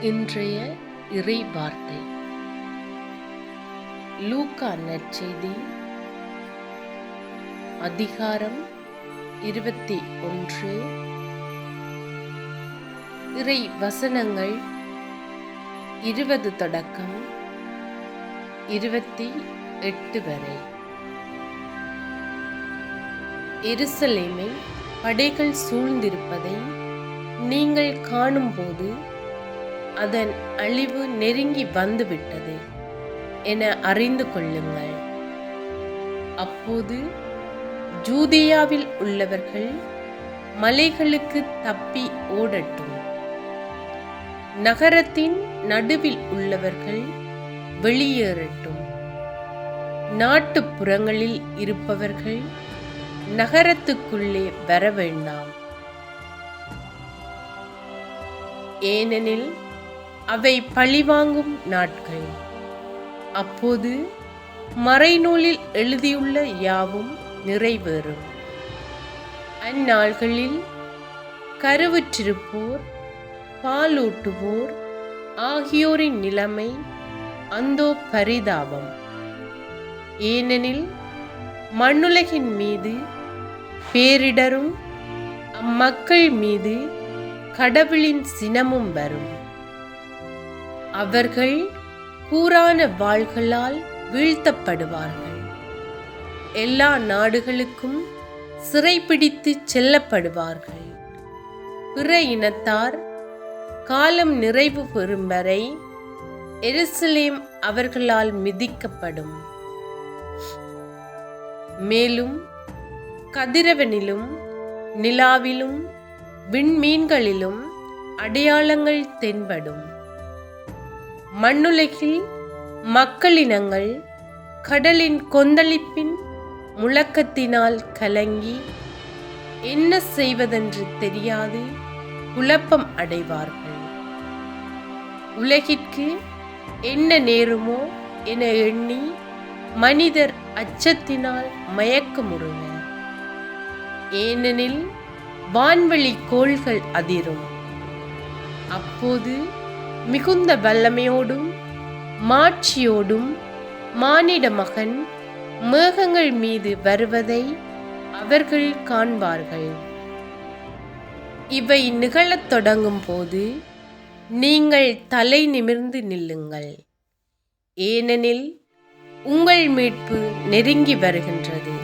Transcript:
இன்றைய இறை வார்த்தை லூக்கா நற்செய்தி அதிகாரம் இருபத்தி ஒன்று இறை வசனங்கள் இருபது தொடக்கம் இருபத்தி எட்டு வரை. எருசலேமை படைகள் சூழ்ந்திருப்பதை நீங்கள் காணும்போது அதன் அழிவு நெருங்கி வந்துவிட்டது என அறிந்து கொள்ளுங்கள். அப்போது ஜூதியாவில் உள்ளவர்கள் மலைகளுக்கு தப்பி ஓடட்டும். நகரத்தின் நடுவில் உள்ளவர்கள் வெளியேறட்டும். நாட்டுப்புறங்களில் இருப்பவர்கள் நகரத்துக்குள்ளே வர வேண்டாம். ஏனெனில் அவை பழிவாங்கும் நாட்கள். அப்போது மறைநூலில் எழுதியுள்ள யாவும் நிறைவேறும். அந்நாள்களில் கருவுற்றிருப்போர் பாலூட்டுவோர் ஆகியோரின் நிலைமை அந்தோ பரிதாபம். ஏனெனில் மண்ணுலகின் மீது பேரிடரும் அம்மக்கள் மீது கடவுளின் சினமும் வரும். அவர்கள் கூரான வாள்களால் வீழ்த்தப்படுவார்கள். எல்லா நாடுகளுக்கும் சிறைப்பிடித்து செல்லப்படுவார்கள். பிற இனத்தார் காலம் நிறைவு பெறும் வரை எருசலேம் அவர்களால் மிதிக்கப்படும். மேலும் கதிரவனிலும் நிலாவிலும் விண்மீன்களிலும் அடையாளங்கள் தென்படும். மண்ணுலகில் மக்களினங்கள் கடலின் கொந்தளிப்பின் முழக்கத்தினால் கலங்கி என்ன செய்வதென்று தெரியாது குழப்பம் அடைவார்கள். உலகிற்கு என்ன நேருமோ என எண்ணி மனிதர் அச்சத்தினால் மயக்கமுறுவர். ஏனெனில் வான்வெளி கோள்கள் அதிரும். அப்போது மிகுந்த வல்லமையோடும் மாட்சியோடும் மானிட மகன் மேகங்கள் மீது வருவதை அவர்கள் காண்பார்கள். இவை நிகழத் தொடங்கும் போது நீங்கள் தலை நிமிர்ந்து நில்லுங்கள். ஏனெனில் உங்கள் மீட்பு நெருங்கி வருகின்றது.